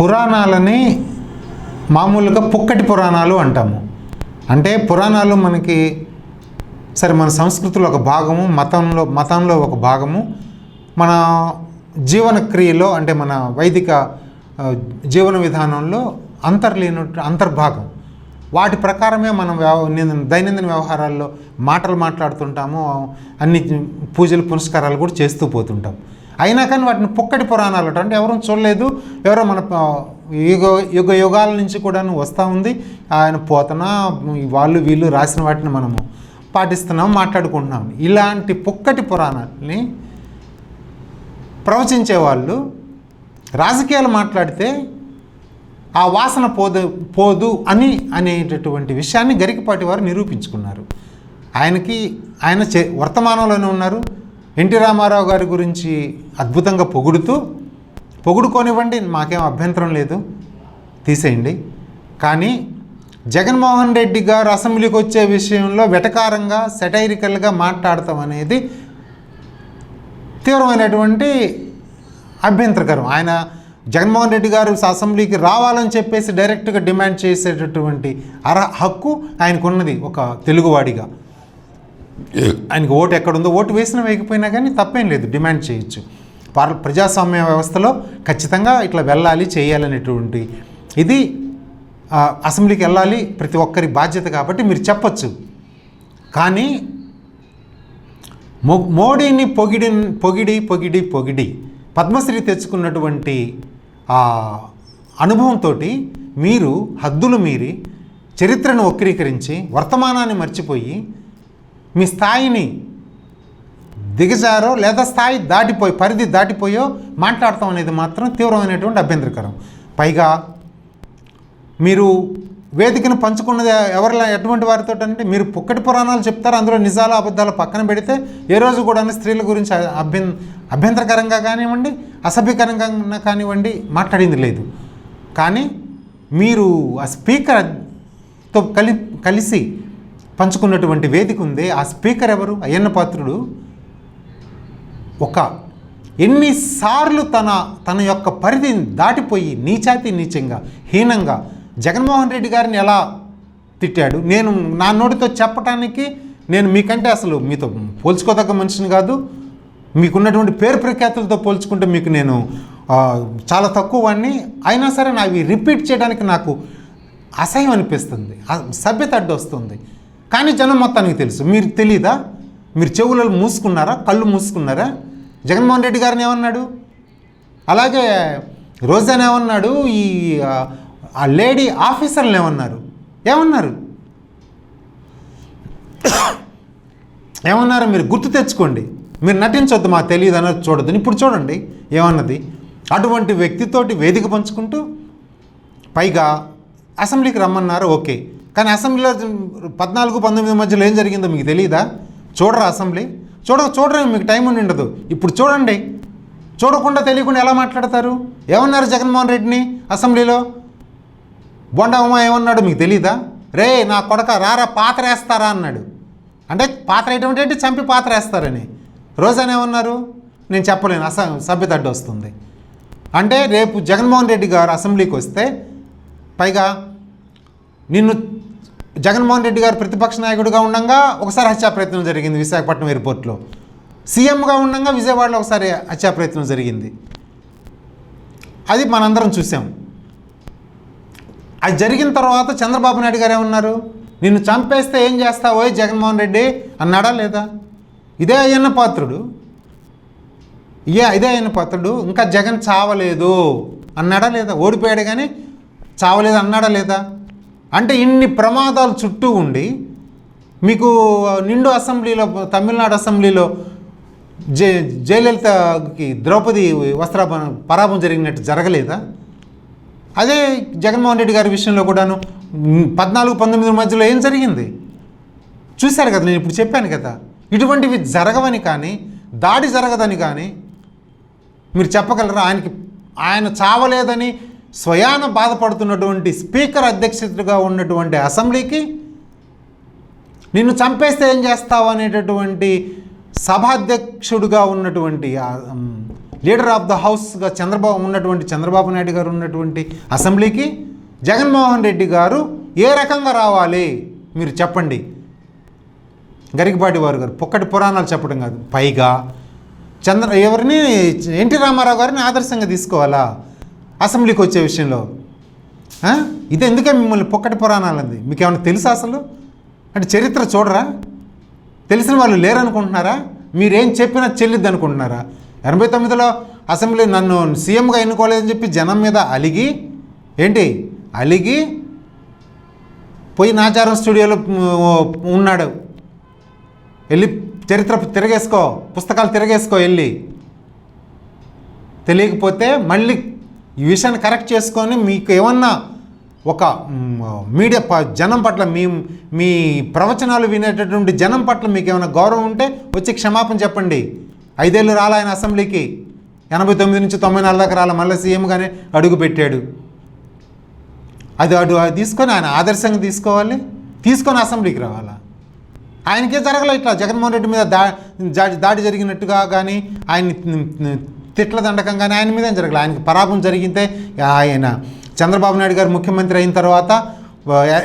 పురాణాలని మామూలుగా పుక్కటి పురాణాలు అంటాము. అంటే పురాణాలు మనకి సరే మన సంస్కృతిలో ఒక భాగము మతంలో మతంలో ఒక భాగము మన జీవన క్రియలో అంటే మన వైదిక జీవన విధానంలో అంతర్లీన అంతర్భాగం. వాటి ప్రకారమే మనం వ్యవ దైనందిన వ్యవహారాల్లో మాటలు మాట్లాడుతుంటాము అన్ని పూజలు పునస్కారాలు కూడా చేస్తూ పోతుంటాం. అయినా కానీ వాటిని పుక్కటి పురాణాలు అంటే ఎవరూ చూడలేదు. ఎవరో మన యుగ యుగ యుగాల నుంచి కూడా వస్తూ ఉంది. ఆయన పోతన వాళ్ళు వీళ్ళు రాసిన వాటిని మనము పాటిస్తున్నాం మాట్లాడుకుంటున్నాం. ఇలాంటి పుక్కటి పురాణాలని ప్రవచించే వాళ్ళు రాజకీయాలు మాట్లాడితే ఆ వాసన పోదు పోదు అని అనేటటువంటి విషయాన్ని గరికపాటి వారు నిరూపించుకున్నారు. ఆయనకి ఆయన చే వర్తమానంలోనే ఉన్నారు. ఎన్టీ రామారావు గారి గురించి అద్భుతంగా పొగుడుతూ పొగుడుకోనివ్వండి మాకేం అభ్యంతరం లేదు తీసేయండి. కానీ జగన్మోహన్ రెడ్డి గారు అసెంబ్లీకి వచ్చే విషయంలో వెటకారంగా సెటైరికల్గా మాట్లాడతాం అనేది తీవ్రమైనటువంటి అభ్యంతరకరం. ఆయన జగన్మోహన్ రెడ్డి గారు అసెంబ్లీకి రావాలని చెప్పేసి డైరెక్ట్గా డిమాండ్ చేసేటటువంటి అర్హ హక్కు ఆయనకు ఉన్నది ఒక తెలుగువాడిగా. ఆయనకు ఓటు ఎక్కడుందో ఓటు వేసిన వేయకపోయినా కానీ తప్పేం లేదు. డిమాండ్ చేయొచ్చు. పార్ ప్రజాస్వామ్య వ్యవస్థలో ఖచ్చితంగా ఇట్లా వెళ్ళాలి చేయాలనేటువంటి ఇది అసెంబ్లీకి వెళ్ళాలి ప్రతి ఒక్కరి బాధ్యత కాబట్టి మీరు చెప్పచ్చు. కానీ మో మోడీని పొగిడి పొగిడి పొగిడి పొగిడి పద్మశ్రీ తెచ్చుకున్నటువంటి అనుభవంతో మీరు హద్దులు మీరి చరిత్రను వక్రీకరించి వర్తమానాన్ని మర్చిపోయి మీ స్థాయిని దిగజారో లేదా స్థాయి దాటిపోయి పరిధి దాటిపోయో మాట్లాడతాం అనేది మాత్రం తీవ్రమైనటువంటి అభ్యంతరకరం. పైగా మీరు వేదికను పంచుకున్నది ఎవరిలా ఎటువంటి వారితో అంటే మీరు పుక్కటి పురాణాలు చెప్తారు అందులో నిజాలు అబద్ధాలు పక్కన పెడితే ఏ రోజు కూడా స్త్రీల గురించి అభ్యం అభ్యంతరకరంగా కానివ్వండి అసభ్యకరంగా కానివ్వండి మాట్లాడింది లేదు. కానీ మీరు ఆ స్పీకర్తో కలి కలిసి పంచుకున్నటువంటి వేదిక ఉంది. ఆ స్పీకర్ ఎవరు? అయ్యన్న పాత్రుడు. ఒక ఎన్నిసార్లు తన తన యొక్క పరిధిని దాటిపోయి నీచాతి నీచంగా హీనంగా జగన్మోహన్ రెడ్డి గారిని ఎలా తిట్టాడు? నేను నా నోటితో చెప్పటానికి నేను మీకంటే అసలు మీతో పోల్చుకోదగ్గ మనిషిని కాదు. మీకున్నటువంటి పేరు ప్రఖ్యాతులతో పోల్చుకుంటే మీకు నేను చాలా తక్కువ వాడిని. అయినా సరే నా అవి రిపీట్ చేయడానికి నాకు అసహ్యం అనిపిస్తుంది. సభ్యత అడ్డొస్తుంది. కానీ జనం మొత్తానికి తెలుసు. మీరు తెలీదా? మీరు చెవులలో మూసుకున్నారా? కళ్ళు మూసుకున్నారా? జగన్మోహన్ రెడ్డి గారిని ఏమన్నాడు? అలాగే రోజాని ఏమన్నాడు? ఈ ఆ, లేడీ ఆఫీసర్లు ఏమన్నారు? ఏమన్నారు? ఏమన్నారు? మీరు గుర్తు తెచ్చుకోండి. మీరు నటించొద్దు మాకు తెలియదు అన్నది చూడొద్దు. ఇప్పుడు చూడండి ఏమన్నది? అటువంటి వ్యక్తితోటి వేదిక పంచుకుంటూ పైగా అసెంబ్లీకి రమ్మన్నారు ఓకే. కానీ అసెంబ్లీలో పద్నాలుగు పంతొమ్మిది మధ్యలో ఏం జరిగిందో మీకు తెలియదా చూడరా అసెంబ్లీ. చూడ చూడరా మీకు టైం ఉండి ఉండదు. ఇప్పుడు చూడండి. చూడకుండా తెలియకుండా ఎలా మాట్లాడతారు? ఏమన్నారు జగన్మోహన్ రెడ్డిని అసెంబ్లీలో? బొండా ఉమా ఏమన్నాడు మీకు తెలీదా? రే నా కొడక రారా పాత్ర వేస్తారా అన్నాడు. అంటే పాత్ర వేయటం చంపి పాత్ర వేస్తారని. రోజానే ఏమన్నారు? నేను చెప్పలేను అస సభ్యత అడ్డు వస్తుంది. అంటే రేపు జగన్మోహన్ రెడ్డి గారు అసెంబ్లీకి వస్తే పైగా నిన్ను జగన్మోహన్ రెడ్డి గారు ప్రతిపక్ష నాయకుడిగా ఉండగా ఒకసారి హత్యా ప్రయత్నం జరిగింది విశాఖపట్నం ఎయిర్పోర్ట్లో. సీఎంగా ఉండగా విజయవాడలో ఒకసారి హత్యా ప్రయత్నం జరిగింది. అది మనందరం చూసాం. అది జరిగిన తర్వాత చంద్రబాబు నాయుడు గారు ఏమన్నారు? నిన్ను చంపేస్తే ఏం చేస్తావో? జగన్మోహన్ రెడ్డి? అన్నాడా లేదా? ఇదే అయ్యన్న పాత్రుడు. ఇదే ఇదే అయిన పాత్రుడు. ఇంకా జగన్ చావలేదు. అన్నాడా లేదా? ఓడిపోయాడు కానీ చావలేదు అన్నాడా లేదా? అంటే ఇన్ని ప్రమాదాలు చుట్టూ ఉండి మీకు నిండు అసెంబ్లీలో తమిళనాడు అసెంబ్లీలో జే జయలలితకి ద్రౌపది వస్త్రాపహరణ పరాభం జరిగినట్టు జరగలేదా? అదే జగన్మోహన్ రెడ్డి గారి విషయంలో కూడాను పద్నాలుగు పంతొమ్మిది మధ్యలో ఏం జరిగింది? చూశారు కదా నేను ఇప్పుడు చెప్పాను కదా. ఇటువంటివి జరగవని కానీ దాడి జరగదని కానీ మీరు చెప్పగలరా? ఆయనకి ఆయన చావలేదని స్వయాన బాధపడుతున్నటువంటి స్పీకర్ అధ్యక్షతగా ఉన్నటువంటి అసెంబ్లీకి నిన్ను చంపేస్తే ఏం చేస్తావు అనేటటువంటి సభాధ్యక్షుడుగా ఉన్నటువంటి లీడర్ ఆఫ్ ద హౌస్గా చంద్రబాబు ఉన్నటువంటి చంద్రబాబు నాయుడు గారు ఉన్నటువంటి అసెంబ్లీకి జగన్మోహన్ రెడ్డి గారు ఏ రకంగా రావాలి? మీరు చెప్పండి. గరికపాటి వారు గారు పొక్కటి పురాణాలు చెప్పడం కాదు. పైగా చంద్ర ఎవరిని? ఎన్టీ రామారావు గారిని ఆదర్శంగా తీసుకోవాలా? అసెంబ్లీకి వచ్చే విషయంలో. ఇది ఎందుకే మిమ్మల్ని పొక్కటి పురాణాలు అంది? మీకు ఏమైనా తెలుసా అసలు? అంటే చరిత్ర చూడరా? తెలిసిన వాళ్ళు లేరనుకుంటున్నారా? మీరేం చెప్పినా చెల్లిద్ది అనుకుంటున్నారా ఎనభై తొమ్మిదిలో అసెంబ్లీ నన్ను సీఎంగా ఎన్నుకోలేదని చెప్పి జనం మీద అలిగి ఏంటి? అలిగి పోయి నాచారం స్టూడియోలో ఉన్నాడు. వెళ్ళి చరిత్ర తిరగేసుకో పుస్తకాలు తిరగేసుకో వెళ్ళి. తెలియకపోతే మళ్ళీ ఈ విషయాన్ని కరెక్ట్ చేసుకొని మీకు ఏమన్నా ఒక మీడియా ప- జనం పట్ల మీ మీ ప్రవచనాలు వినేటటువంటి జనం పట్ల మీకు ఏమైనా గౌరవం ఉంటే వచ్చి క్షమాపణ చెప్పండి. ఐదేళ్ళు రాలా ఆయన అసెంబ్లీకి. ఎనభై తొమ్మిది నుంచి తొంభై నాలుగు దాకా రాల మళ్ళీ సీఎంగానే అడుగు పెట్టాడు. అది అటు అది తీసుకొని ఆయన ఆదర్శంగా తీసుకోవాలి. తీసుకొని అసెంబ్లీకి రావాలా? ఆయనకే జరగలే ఇట్లా జగన్మోహన్ రెడ్డి మీద దా దాడి జరిగినట్టుగా కానీ ఆయన తిట్ల దండకంగానే ఆయన మీద జరగలేదు ఆయనకి పరాపం జరిగితే ఆయన. చంద్రబాబు నాయుడు గారు ముఖ్యమంత్రి అయిన తర్వాత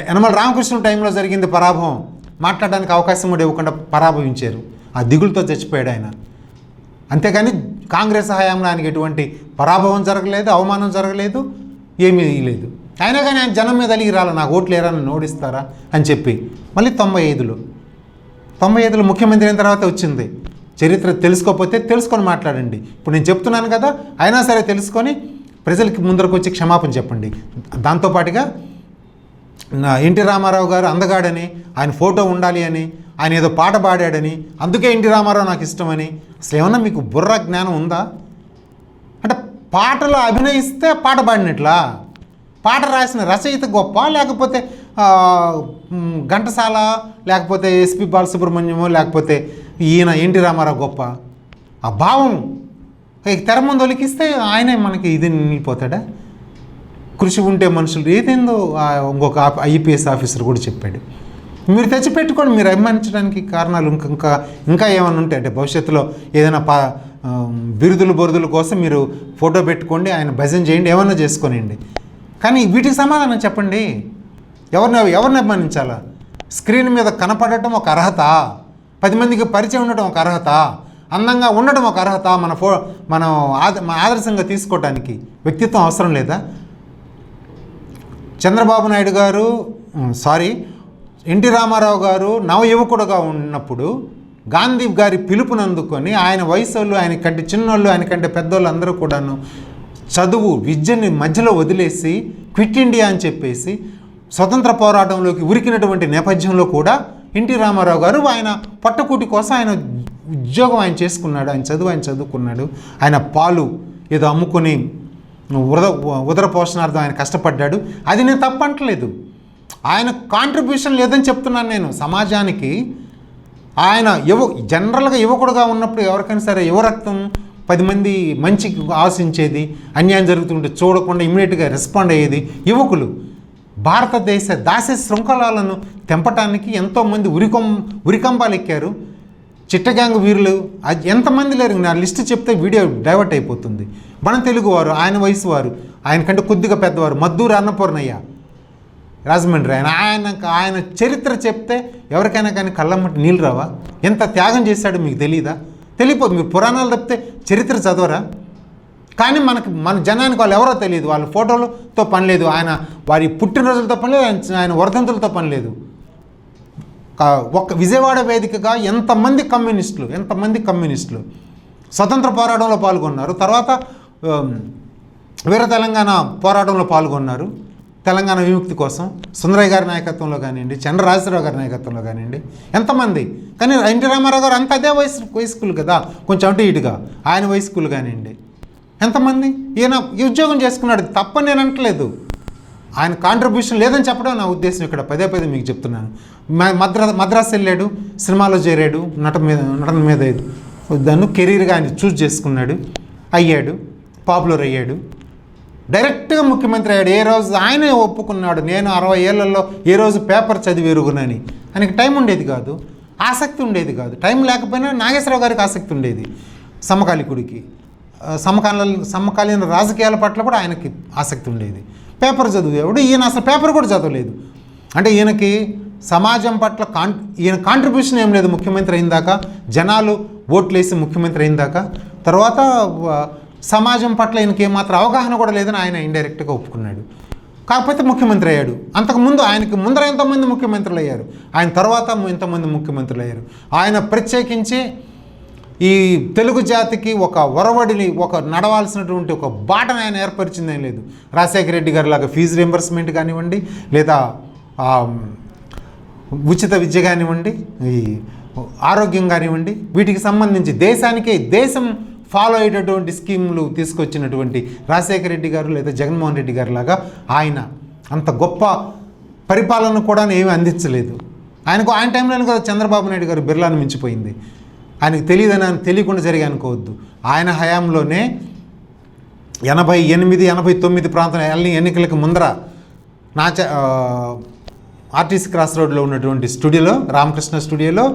యనమల రామకృష్ణ టైంలో జరిగింది పరాభవం. మాట్లాడడానికి అవకాశం కూడా ఇవ్వకుండా పరాభవించారు. ఆ దిగులతో చచ్చిపోయాడు ఆయన. అంతేగాని కాంగ్రెస్ హయాంలో ఆయనకి ఎటువంటి పరాభవం జరగలేదు అవమానం జరగలేదు ఏమీ లేదు. అయినా కానీ ఆయన జనం మీద అలిగి రాల నాకు ఓట్లు ఏరా నన్ను ఓడిస్తారా అని చెప్పి. మళ్ళీ తొంభై ఐదులో. తొంభై ఐదులో ముఖ్యమంత్రి అయిన తర్వాత వచ్చింది. చరిత్ర తెలుసుకోకపోతే తెలుసుకొని మాట్లాడండి. ఇప్పుడు నేను చెప్తున్నాను కదా అయినా సరే తెలుసుకొని ప్రజలకి ముందరకు వచ్చి క్షమాపణ చెప్పండి. దాంతోపాటుగా నా ఎన్టీ రామారావు గారు అందగాడని ఆయన ఫోటో ఉండాలి అని ఆయన ఏదో పాట పాడాడని అందుకే ఎన్టీ రామారావు నాకు ఇష్టమని అసలు ఏమన్నా మీకు బుర్ర జ్ఞానం ఉందా? అంటే పాటలో అభినయిస్తే పాట పాడినట్లా? పాట రాసిన రచయిత గొప్ప లేకపోతే ఘంటసాల లేకపోతే ఎస్పి బాలసుబ్రహ్మణ్యము లేకపోతే ఈయన ఎన్టీ రామారావు గొప్ప. ఆ భావం తెర ముందు ఒలికిస్తే ఆయనే మనకి ఇది నిలిపోతాడా కృషి ఉంటే మనుషులు ఏదేందో ఇంకొక ఐపీఎస్ ఆఫీసర్ కూడా చెప్పాడు. మీరు తెచ్చిపెట్టుకోండి మీరు అభిమానించడానికి కారణాలు ఇంకా ఇంకా ఇంకా ఏమైనా ఉంటాయి అంటే భవిష్యత్తులో ఏదైనా పా బిరుదులు బొరుదుల కోసం మీరు ఫోటో పెట్టుకోండి ఆయన భజన చేయండి ఏమన్నా చేసుకోనండి కానీ వీటికి సమాధానం చెప్పండి. ఎవరిని ఎవరిని అభిమానించాలా? స్క్రీన్ మీద కనపడటం ఒక అర్హత. పది మందికి పరిచయం ఉండటం ఒక అర్హత. అందంగా ఉండడం ఒక అర్హత మన ఫో మనం ఆద మన ఆదర్శంగా తీసుకోవటానికి. వ్యక్తిత్వం అవసరం లేదా? చంద్రబాబు నాయుడు గారు సారీ ఎన్టీ రామారావు గారు నవయువకుడుగా ఉన్నప్పుడు గాంధీ గారి పిలుపునందుకొని ఆయన వయసు వాళ్ళు ఆయన కంటే చిన్నోళ్ళు ఆయన కంటే పెద్దోళ్ళు అందరూ కూడాను చదువు విద్యని మధ్యలో వదిలేసి క్విట్ ఇండియా అని చెప్పేసి స్వతంత్ర పోరాటంలోకి ఉరికినటువంటి నేపథ్యంలో కూడా ఎన్టీ రామారావు గారు ఆయన పట్టకూటి కోసం ఆయన ఉద్యోగం ఆయన చేసుకున్నాడు ఆయన చదువు ఆయన చదువుకున్నాడు. ఆయన పాలు ఏదో అమ్ముకొని ఉదర ఉదర పోషణార్థం ఆయన కష్టపడ్డాడు. అది నేను తప్పంటలేదు ఆయన కాంట్రిబ్యూషన్ లేదని చెప్తున్నాను నేను. సమాజానికి ఆయన యువ జనరల్గా యువకుడుగా ఉన్నప్పుడు ఎవరికైనా సరే యువ రక్తం పది మంది మంచికి ఆశించేది అన్యాయం జరుగుతుంటే చూడకుండా ఇమ్మీడియట్గా రెస్పాండ్ అయ్యేది యువకులు. భారతదేశ దాస్య శృంఖలాలను తెంపటానికి ఎంతోమంది ఉరికొం ఉరికంబాలు ఎక్కారు చిట్టగాంగ్ వీరులు అది ఎంతమంది లేరు నా లిస్ట్ చెప్తే వీడియో డైవర్ట్ అయిపోతుంది. మన తెలుగువారు ఆయన వయసు వారు ఆయన కంటే కొద్దిగా పెద్దవారు మద్దూరు అన్నపూర్ణయ్య రాజమండ్రి ఆయన. ఆయన ఆయన చరిత్ర చెప్తే ఎవరికైనా కానీ కళ్ళమ్మటి నీళ్ళు రావా? ఎంత త్యాగం చేశాడో మీకు తెలియదా తెలియపోదు మీరు పురాణాలు తప్పితే చరిత్ర చదవరా? కానీ మనకు మన జనానికి వాళ్ళు ఎవరో తెలియదు. వాళ్ళ ఫోటోలతో పని లేదు. ఆయన వారి పుట్టినరోజులతో పని లేదు. ఆయన- ఆయన వర్ధంతులతో పని లేదు. ఒక్క విజయవాడ వేదికగా ఎంతమంది కమ్యూనిస్టులు ఎంతమంది కమ్యూనిస్టులు స్వతంత్ర పోరాటంలో పాల్గొన్నారు. తర్వాత వీర తెలంగాణ పోరాటంలో పాల్గొన్నారు. తెలంగాణ విముక్తి కోసం సుందరయ్య గారి నాయకత్వంలో కానివ్వండి చంద్ర రాజశేఖరరావు గారి నాయకత్వంలో కానివ్వండి ఎంతమంది? కానీ ఎన్టీ రామారావు గారు అంత అదే వయసు వయస్కులు కదా. కొంచెం అటు ఇటుగా. ఆయన వయస్కులు కానివ్వండి. ఎంతమంది? ఈయన ఈ ఉద్యోగం చేసుకున్నాడు. తప్పని నేను అనట్లేదు. ఆయన కాంట్రిబ్యూషన్ లేదని చెప్పడం నా ఉద్దేశం ఇక్కడ. పదే పదే మీకు చెప్తున్నాను. మద్రా మద్రాసు వెళ్ళాడు. సినిమాలో చేరాడు. నట మీద నటన మీద దాన్ని కెరీర్గా ఆయన చూస్ చేసుకున్నాడు. అయ్యాడు. పాపులర్ అయ్యాడు. డైరెక్ట్గా ముఖ్యమంత్రి అయ్యాడు. ఏ రోజు ఆయనే ఒప్పుకున్నాడు. నేను అరవై ఏళ్ళలో ఏ రోజు పేపర్ చదివి ఎరుగునని. ఆయనకి టైం ఉండేది కాదు. ఆసక్తి ఉండేది కాదు. టైం లేకపోయినా నాగేశ్వరరావు గారికి ఆసక్తి ఉండేది. సమకాలికుడికి. ఆ, సమకాలీన సమకాలీన రాజకీయాల పట్ల కూడా ఆయనకి ఆసక్తి ఉండేది. పేపర్ చదివేవాడు ఈయన అసలు పేపర్ కూడా చదవలేదు. అంటే ఈయనకి సమాజం పట్ల కాన్ ఈయన కాంట్రిబ్యూషన్ ఏం లేదు ముఖ్యమంత్రి అయిందాక జనాలు ఓట్లేసి ముఖ్యమంత్రి అయిందాక తర్వాత సమాజం పట్ల ఈయనకి ఏమాత్రం అవగాహన కూడా లేదని ఆయన ఇండైరెక్ట్గా ఒప్పుకున్నాడు. కాకపోతే ముఖ్యమంత్రి అయ్యాడు. అంతకుముందు ఆయనకి ముందర ఎంతమంది ముఖ్యమంత్రులు అయ్యారు ఆయన తర్వాత ఎంతమంది ముఖ్యమంత్రులు అయ్యారు ఆయన ప్రత్యేకించి ఈ తెలుగు జాతికి ఒక ఒరవడిని ఒక నడవాల్సినటువంటి ఒక బాటను ఆయన ఏర్పరిచిందేం లేదు. రాజశేఖర రెడ్డి గారి లాగా ఫీజు రింబర్స్మెంట్ కానివ్వండి లేదా ఉచిత విద్య కానివ్వండి ఈ ఆరోగ్యం కానివ్వండి వీటికి సంబంధించి దేశానికే దేశం ఫాలో అయ్యేటటువంటి స్కీములు తీసుకొచ్చినటువంటి రాజశేఖర రెడ్డి గారు లేదా జగన్మోహన్ రెడ్డి గారు లాగా ఆయన అంత గొప్ప పరిపాలన కూడా ఏమీ అందించలేదు. ఆయనకు ఆయన టైంలోనే కదా చంద్రబాబు నాయుడు గారు బిర్లాను మించిపోయింది. ఆయనకు తెలియదని ఆయన తెలియకుండా జరిగి అనుకోవద్దు. ఆయన హయాంలోనే ఎనభై ఎనిమిది ఎనభై తొమ్మిది ప్రాంతం ఎన్ని ఎన్నికలకు ముందర నాచ ఆర్టీసీ క్రాస్ రోడ్లో ఉన్నటువంటి స్టూడియోలో రామకృష్ణ స్టూడియోలో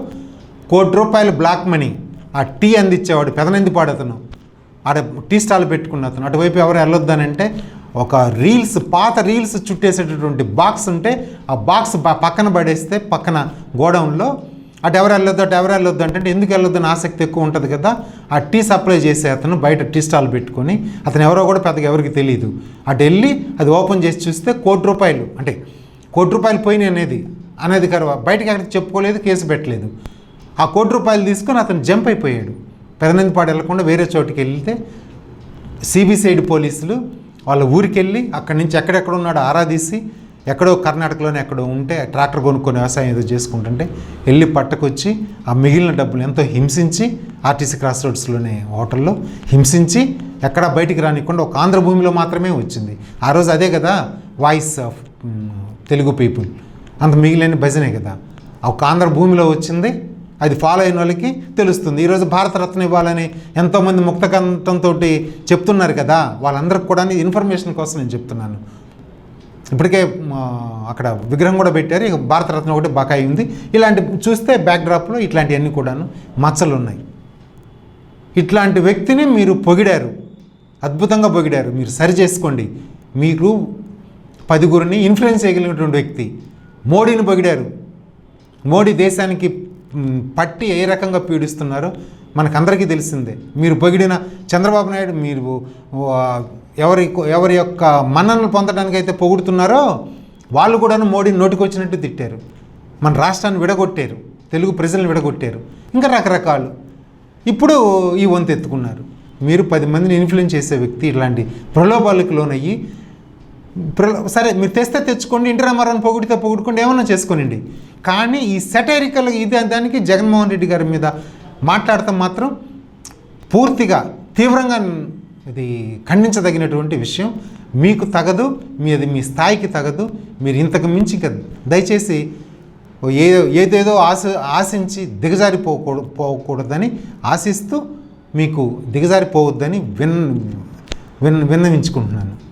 కోటి రూపాయలు బ్లాక్ మనీ ఆ టీ అందించేవాడు పెదనందిపాడు అతను. ఆడ టీ స్టాల్ పెట్టుకున్న అతను. అటువైపు ఎవరు వెళ్ళొద్దనంటే ఒక రీల్స్ పాత రీల్స్ చుట్టేసేటటువంటి బాక్స్ ఉంటే ఆ బాక్స్ పక్కన పడేస్తే పక్కన గోడౌన్లో అటు ఎవరు వెళ్ళొద్దు అటు ఎవరు వెళ్ళొద్దు అంటే ఎందుకు వెళ్ళొద్దు అని ఆసక్తి ఎక్కువ ఉంటుంది కదా. ఆ టీ సప్లై చేసే అతను బయట టీ స్టాల్ పెట్టుకొని అతను ఎవరో కూడా పెద్దగా ఎవరికి తెలియదు అటు వెళ్ళి అది ఓపెన్ చేసి చూస్తే కోటి రూపాయలు అంటే కోటి రూపాయలు పోయినాయి అనేది అనేది కరువ. బయటకి ఎక్కడికి చెప్పుకోలేదు కేసు పెట్టలేదు. ఆ కోటి రూపాయలు తీసుకొని అతను జంప్ అయిపోయాడు. పెదనందిపాడు వెళ్ళకుండా వేరే చోటుకి వెళ్తే సిబిసైడ్ పోలీసులు వాళ్ళ ఊరికి వెళ్ళి అక్కడి నుంచి ఎక్కడెక్కడ ఉన్నాడో ఆరాధీసి ఎక్కడో కర్ణాటకలోనే ఎక్కడో ఉంటే ట్రాక్టర్ కొనుక్కొని వ్యవసాయం ఏదో చేసుకుంటుంటే వెళ్ళి పట్టుకొచ్చి ఆ మిగిలిన డబ్బులు ఎంతో హింసించి ఆర్టీసీ క్రాస్ రోడ్స్లోనే హోటల్లో హింసించి ఎక్కడా బయటికి రానికుండా ఒక ఆంధ్ర భూమిలో మాత్రమే వచ్చింది. ఆ రోజు అదే కదా వాయిస్ ఆఫ్ తెలుగు పీపుల్. అంత మిగిలిన భజనే కదా. ఒక ఆంధ్ర భూమిలో వచ్చింది అది ఫాలో అయిన వాళ్ళకి తెలుస్తుంది. ఈరోజు భారతరత్న ఇవ్వాలని ఎంతోమంది ముక్తకంఠంతో చెప్తున్నారు కదా. వాళ్ళందరికి కూడా ఇన్ఫర్మేషన్ కోసం నేను చెప్తున్నాను. ఇప్పటికే అక్కడ విగ్రహం కూడా పెట్టారు. ఇక భారతరత్న ఒకటి బకాయి ఉంది. ఇలాంటి చూస్తే బ్యాక్డ్రాప్లో ఇట్లాంటివన్నీ కూడాను మచ్చలు ఉన్నాయి ఇట్లాంటి వ్యక్తిని మీరు పొగిడారు. అద్భుతంగా పొగిడారు. మీరు సరి చేసుకోండి. మీరు పదిగురిని ఇన్ఫ్లుయెన్స్ చేయగలిగినటువంటి వ్యక్తి మోడీని పొగిడారు. మోడీ దేశానికి పట్టి ఏ రకంగా పీడిస్తున్నారో మనకందరికీ తెలిసిందే. మీరు పొగిడిన చంద్రబాబు నాయుడు మీరు ఎవరి ఎవరి యొక్క మన్ననలు పొందడానికి అయితే పొగుడుతున్నారో వాళ్ళు కూడాను మోడీని నోటికొచ్చినట్టు తిట్టారు. మన రాష్ట్రాన్ని విడగొట్టారు. తెలుగు ప్రజలను విడగొట్టారు. ఇంకా రకరకాలు. ఇప్పుడు ఈ వంతు ఎత్తుకున్నారు. మీరు పది మందిని ఇన్ఫ్లుయెన్స్ చేసే వ్యక్తి ఇలాంటి ప్రలోభాలకు లోనయ్యి ప్ర- సరే మీరు తెస్తే తెచ్చుకోండి ఇంటి రామారావుని పొగిడితే పొగుడుకోండి ఏమన్నా చేసుకోనండి కానీ ఈ సెటరికల్ ఇది దానికి జగన్మోహన్ రెడ్డి గారి మీద మాట్లాడటం మాత్రం పూర్తిగా తీవ్రంగా ఇది ఖండించదగినటువంటి విషయం. మీకు తగదు మీ అది మీ స్థాయికి తగదు. మీరు ఇంతకు మించి ఇంకా దయచేసి ఏ ఏదేదో ఆశ ఆశించి దిగజారిపోకూడ పోకూడదని ఆశిస్తూ మీకు దిగజారిపోవద్దని విన్ విన్ విన్నవించుకుంటున్నాను.